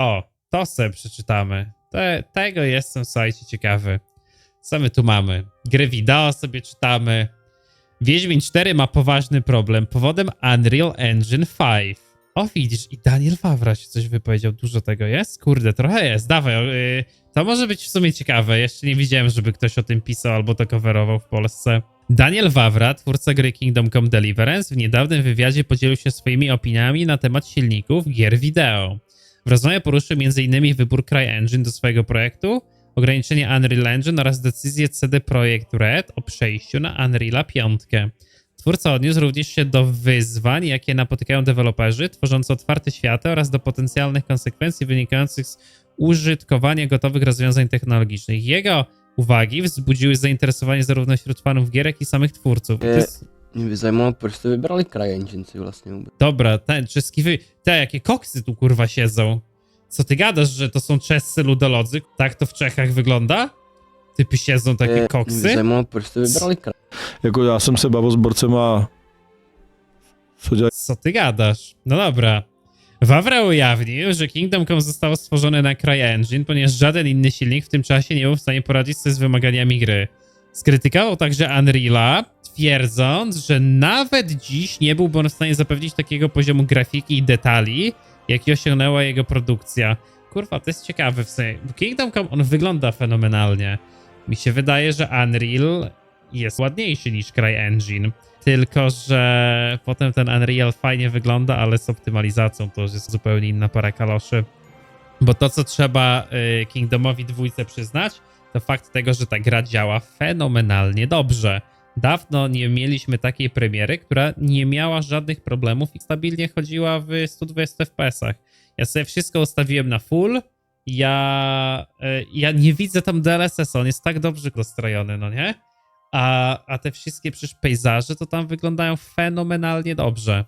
O, to sobie przeczytamy. Te, tego jestem, słuchajcie, ciekawy. Co my tu mamy? Gry wideo sobie czytamy. Wiedźmin 4 ma poważny problem. Powodem Unreal Engine 5. O, widzisz, i Daniel Wawra się coś wypowiedział. Dużo tego jest? Kurde, trochę jest. Dawaj, yy, to może być w sumie ciekawe. Jeszcze nie widziałem, żeby ktoś o tym pisał albo to coverował w Polsce. Daniel Wawra, twórca gry Kingdom Come Deliverance, w niedawnym wywiadzie podzielił się swoimi opiniami na temat silników gier wideo. W rozmowie poruszył m.in. wybór CryEngine do swojego projektu, ograniczenie Unreal Engine oraz decyzję CD Projekt Red o przejściu na Unreala 5. Twórca odniósł również się do wyzwań, jakie napotykają deweloperzy tworzący otwarte światy oraz do potencjalnych konsekwencji wynikających z użytkowania gotowych rozwiązań technologicznych. Jego uwagi wzbudziły zainteresowanie zarówno wśród fanów gier, jak i samych twórców. Nie. jest... Nie proč jste vybrali CryEngine si vlastně vůbec? Dobra, ten, czeskie wy... Te, jakie koksy tu kurwa siedzą. Co ty gadasz, że to są czescy ludolodzy? Tak to w Czechach wygląda? Typy siedzą takie Nie, by koksy? zajímalo, proč jste vybrali CryEngine. Jako já jsem se bavozborcem a co dělají Co ty gadasz? No dobra. Wawra ujawnił, że Kingdom Come zostało stworzone na CryEngine, ponieważ żaden inny silnik w tym czasie nie był w stanie poradzić sobie z wymaganiami gry. Skrytykował także Unreala, twierdząc, że nawet dziś nie byłby on w stanie zapewnić takiego poziomu grafiki i detali, jaki osiągnęła jego produkcja. Kurwa, to jest ciekawe w sensie. Kingdom Come on wygląda fenomenalnie. Mi się wydaje, że Unreal jest ładniejszy niż CryEngine. Tylko, że potem ten Unreal fajnie wygląda, ale z optymalizacją to już jest zupełnie inna para kaloszy. Bo to, co trzeba y, Kingdomowi dwójce przyznać, to fakt tego, że ta gra działa fenomenalnie dobrze. Dawno nie mieliśmy takiej premiery, która nie miała żadnych problemów i stabilnie chodziła w 120 FPS-ach. Ja sobie wszystko ustawiłem na full. Ja, y, ja nie widzę tam DLSS, on jest tak dobrze dostrojony, no nie? A, a te wszystkie przecież pejzaże to tam wyglądają fenomenalnie dobrze.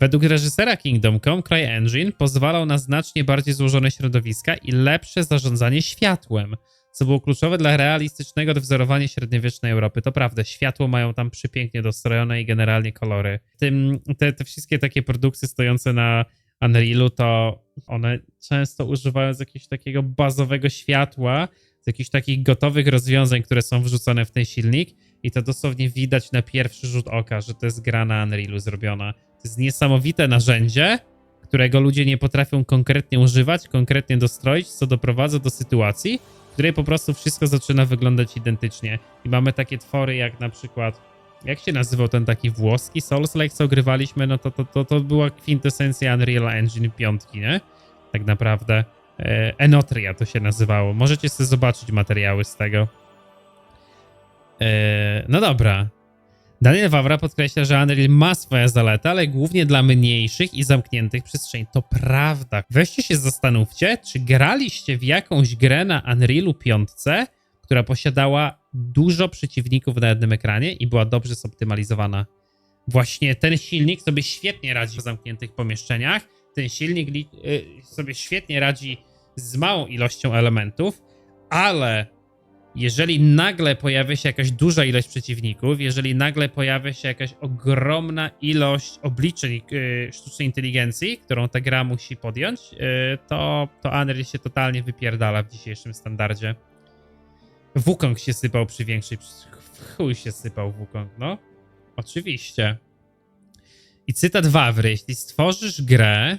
Według reżysera Kingdom Come CryEngine pozwalał na znacznie bardziej złożone środowiska i lepsze zarządzanie światłem, co było kluczowe dla realistycznego odwzorowania średniowiecznej Europy. To prawda, światło mają tam przypięknie dostrojone i generalnie kolory. Tym, te, te wszystkie takie produkcje stojące na Unrealu, to one często używają z jakiegoś takiego bazowego światła, z jakichś takich gotowych rozwiązań, które są wrzucone w ten silnik i to dosłownie widać na pierwszy rzut oka, że to jest gra na Unrealu zrobiona. To jest niesamowite narzędzie, którego ludzie nie potrafią konkretnie używać, konkretnie dostroić, co doprowadza do sytuacji, w której po prostu wszystko zaczyna wyglądać identycznie. I mamy takie twory jak na przykład, jak się nazywał ten taki włoski Souls-like, co grywaliśmy, no to, to, to, to była kwintesencja Unreal Engine 5, nie? Tak naprawdę. E, Enotria to się nazywało. Możecie sobie zobaczyć materiały z tego. E, no dobra. Daniel Wawra podkreśla, że Unreal ma swoje zalety, ale głównie dla mniejszych i zamkniętych przestrzeni. To prawda. Weźcie się zastanówcie, czy graliście w jakąś grę na Unrealu 5, która posiadała dużo przeciwników na jednym ekranie i była dobrze zoptymalizowana. Właśnie ten silnik sobie świetnie radzi w zamkniętych pomieszczeniach. Ten silnik y, sobie świetnie radzi z małą ilością elementów, ale jeżeli nagle pojawia się jakaś duża ilość przeciwników, jeżeli nagle pojawia się jakaś ogromna ilość obliczeń y, sztucznej inteligencji, którą ta gra musi podjąć, y, to, to Unreal się totalnie wypierdala w dzisiejszym standardzie. Wukong się sypał przy większej... Chuj się sypał Wukong, no. Oczywiście. I cytat Wawry. Jeśli stworzysz grę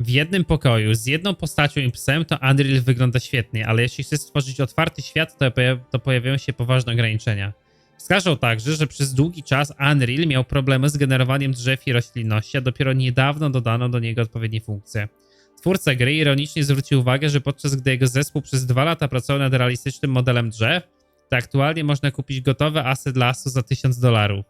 w jednym pokoju z jedną postacią i psem, to Unreal wygląda świetnie, ale jeśli chcesz stworzyć otwarty świat, to, poja- to pojawiają się poważne ograniczenia. Wskażą także, że przez długi czas Unreal miał problemy z generowaniem drzew i roślinności, a dopiero niedawno dodano do niego odpowiednie funkcje. Twórca gry ironicznie zwrócił uwagę, że podczas gdy jego zespół przez dwa lata pracował nad realistycznym modelem drzew, to aktualnie można kupić gotowe asy dla asu za 1000 dolarów.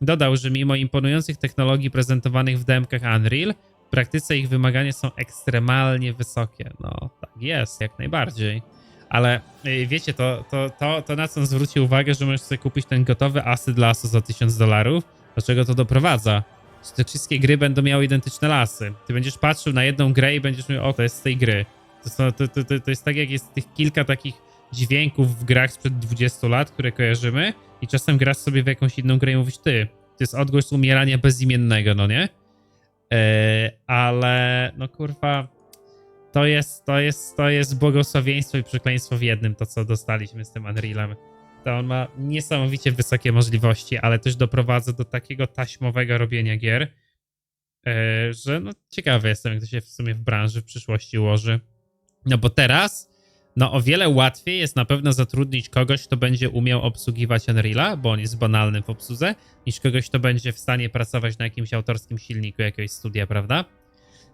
Dodał, że mimo imponujących technologii prezentowanych w demkach Unreal, praktyce ich wymagania są ekstremalnie wysokie. No, tak jest, jak najbardziej. Ale y, wiecie, to, to, to, to na co zwrócił uwagę, że możesz sobie kupić ten gotowy asy dla asu za 1000 dolarów. Do czego to doprowadza? Że te wszystkie gry będą miały identyczne lasy. Ty będziesz patrzył na jedną grę i będziesz mówił, o, to jest z tej gry. To, są- to, to, to, jest tak, jak jest tych kilka takich dźwięków w grach sprzed 20 lat, które kojarzymy i czasem grasz sobie w jakąś inną grę i mówisz, ty, to jest odgłos umierania bezimiennego, no nie? E, ale no kurwa, to jest, to jest, to jest błogosławieństwo i przekleństwo w jednym, to co dostaliśmy z tym Unrealem. To on ma niesamowicie wysokie możliwości, ale też doprowadza do takiego taśmowego robienia gier, e, że no ciekawy jestem, jak to się w sumie w branży w przyszłości ułoży. No bo teraz, no o wiele łatwiej jest na pewno zatrudnić kogoś, kto będzie umiał obsługiwać Unreala, bo on jest banalny w obsłudze, niż kogoś, kto będzie w stanie pracować na jakimś autorskim silniku jakiegoś studia, prawda?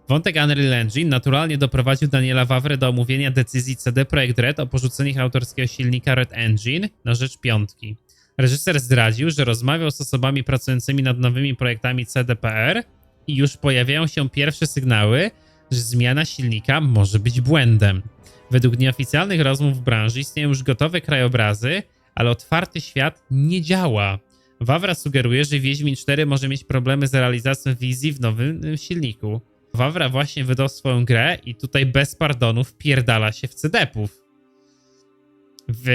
Wątek Unreal Engine naturalnie doprowadził Daniela Wawrę do omówienia decyzji CD Projekt Red o porzuceniu autorskiego silnika Red Engine na rzecz piątki. Reżyser zdradził, że rozmawiał z osobami pracującymi nad nowymi projektami CDPR i już pojawiają się pierwsze sygnały, że zmiana silnika może być błędem. Według nieoficjalnych rozmów w branży istnieją już gotowe krajobrazy, ale otwarty świat nie działa. Wawra sugeruje, że Wiedźmin 4 może mieć problemy z realizacją wizji w nowym silniku. Wawra właśnie wydał swoją grę i tutaj bez pardonu wpierdala się w cedepów. W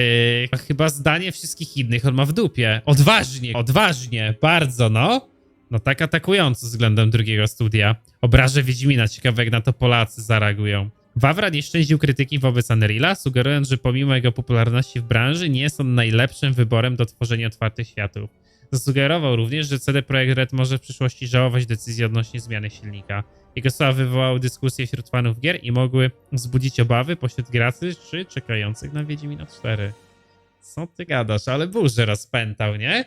chyba zdanie wszystkich innych on ma w dupie. Odważnie, odważnie, bardzo no. No tak atakująco względem drugiego studia. Obrażę Wiedźmina, ciekawe jak na to Polacy zareagują. Wawra nie szczędził krytyki wobec Unreala, sugerując, że pomimo jego popularności w branży nie jest on najlepszym wyborem do tworzenia otwartych światów. Zasugerował również, że CD Projekt Red może w przyszłości żałować decyzji odnośnie zmiany silnika. Jego słowa wywołały dyskusje wśród fanów gier i mogły wzbudzić obawy pośród graczy czy czekających na Wiedźmina 4. Co ty gadasz? Ale burzę rozpętał, nie?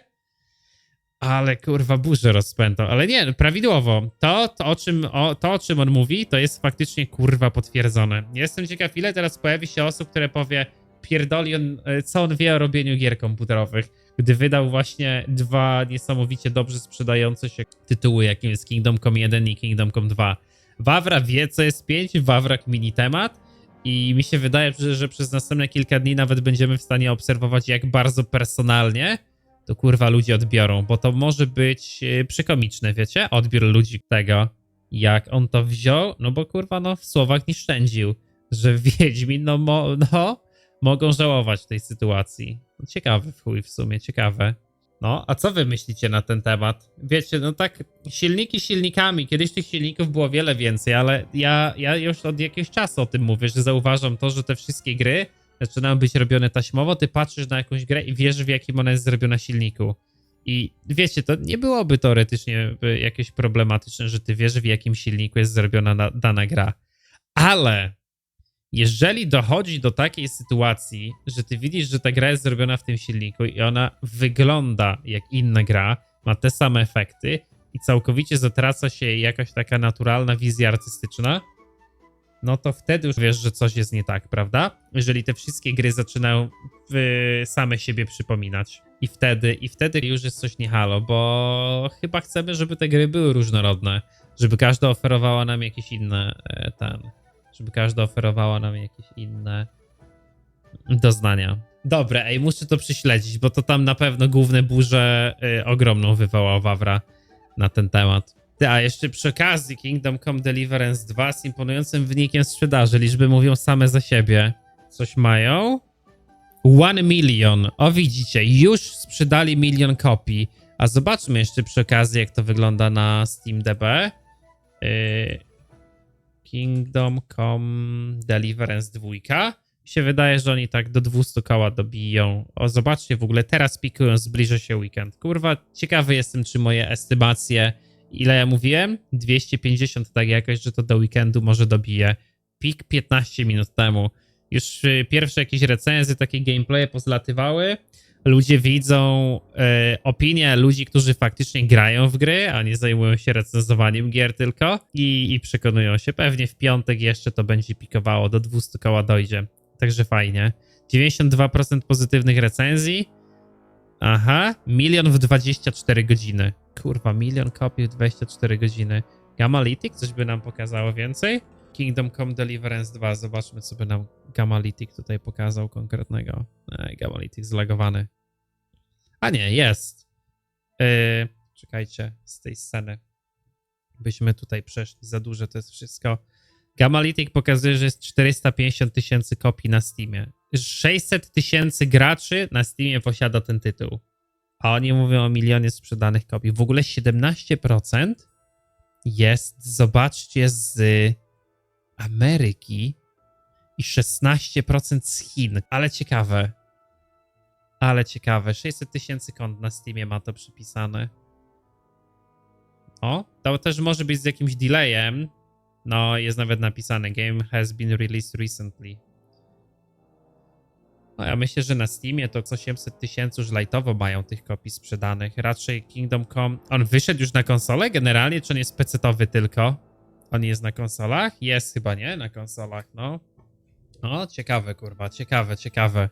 Ale kurwa burzę rozpętał. Ale nie, prawidłowo. To, to, o czym, o, to, o czym on mówi, to jest faktycznie kurwa potwierdzone. Jestem ciekaw, ile teraz pojawi się osób, które powie pierdoli on, e, co on wie o robieniu gier komputerowych, gdy wydał właśnie dwa niesamowicie dobrze sprzedające się tytuły, jakim jest Kingdom Come 1 i Kingdom Come 2. Wawra wie, co jest 5, Wawra kmini temat i mi się wydaje, że, że przez następne kilka dni nawet będziemy w stanie obserwować, jak bardzo personalnie to kurwa ludzie odbiorą, bo to może być yy, przykomiczne, wiecie? Odbiór ludzi tego, jak on to wziął, no bo kurwa, no w słowach nie szczędził, że Wiedźmin, no, mo, no mogą żałować tej sytuacji. No, ciekawe w chuj w sumie, ciekawe. No, a co wy myślicie na ten temat? Wiecie, no tak, silniki silnikami, kiedyś tych silników było wiele więcej, ale ja, ja już od jakiegoś czasu o tym mówię, że zauważam to, że te wszystkie gry zaczynają być robione taśmowo, ty patrzysz na jakąś grę i wiesz, w jakim ona jest zrobiona silniku. I wiecie, to nie byłoby teoretycznie jakieś problematyczne, że ty wiesz, w jakim silniku jest zrobiona na, dana gra. Ale jeżeli dochodzi do takiej sytuacji, że ty widzisz, że ta gra jest zrobiona w tym silniku i ona wygląda jak inna gra, ma te same efekty i całkowicie zatraca się jakaś taka naturalna wizja artystyczna, no to wtedy już wiesz, że coś jest nie tak, prawda? Jeżeli te wszystkie gry zaczynają y, same siebie przypominać. I wtedy, I wtedy już jest coś nie halo, bo chyba chcemy, żeby te gry były różnorodne. Żeby każda oferowała nam jakieś inne e, ten. Żeby każda oferowała nam jakieś inne doznania. Dobra, ej, muszę to prześledzić, bo to tam na pewno główne burze y, ogromną wywołał Wawra na ten temat. A jeszcze przy okazji Kingdom Come Deliverance 2 z imponującym wynikiem sprzedaży. Liczby mówią same za siebie. Coś mają? One million. O widzicie, już sprzedali milion kopii. A zobaczmy jeszcze przy okazji, jak to wygląda na SteamDB. Yy, Kingdom Come Deliverance 2. Mi się wydaje, że oni tak do 200 koła dobiją. O, zobaczcie w ogóle, teraz pikują, zbliża się weekend. Kurwa, ciekawy jestem, czy moje estymacje ile ja mówiłem? 250 tak jakoś, że to do weekendu może dobije. Pik 15 minut temu. Już y, pierwsze jakieś recenzje, takie gameplaye pozlatywały. Ludzie widzą e, opinie ludzi, którzy faktycznie grają w gry, a nie zajmują się recenzowaniem gier tylko i, i przekonują się. Pewnie w piątek jeszcze to będzie pikowało, do 200 koła dojdzie. Także fajnie. 92% pozytywnych recenzji. Aha, milion w 24 godziny. Kurwa, milion kopii w 24 godziny. Gamalitic coś by nam pokazało więcej? Kingdom Come Deliverance 2. Zobaczmy, co by nam Gamalitic tutaj pokazał konkretnego. Ej, Gamalitic zlagowany. A nie, jest. Yy, czekajcie, z tej sceny. Byśmy tutaj przeszli za duże, to jest wszystko. Gamalitic pokazuje, że jest 450 tysięcy kopii na Steamie. 600 tysięcy graczy na Steamie posiada ten tytuł. A oni mówią o milionie sprzedanych kopii. W ogóle 17% jest, zobaczcie, z Ameryki i 16% z Chin. Ale ciekawe. Ale ciekawe. 600 tysięcy kont na Steamie ma to przypisane. O, to też może być z jakimś delayem. No, jest nawet napisane Game has been released recently. No, ja myślę, że na Steamie to z 800 tysięcy już lightowo mają tych kopii sprzedanych. Raczej Kingdom Come... On wyszedł już na konsolę generalnie, czy on jest pecetowy tylko? On jest na konsolach? Jest chyba, nie? Na konsolach, no. O, ciekawe, kurwa, ciekawe, ciekawe.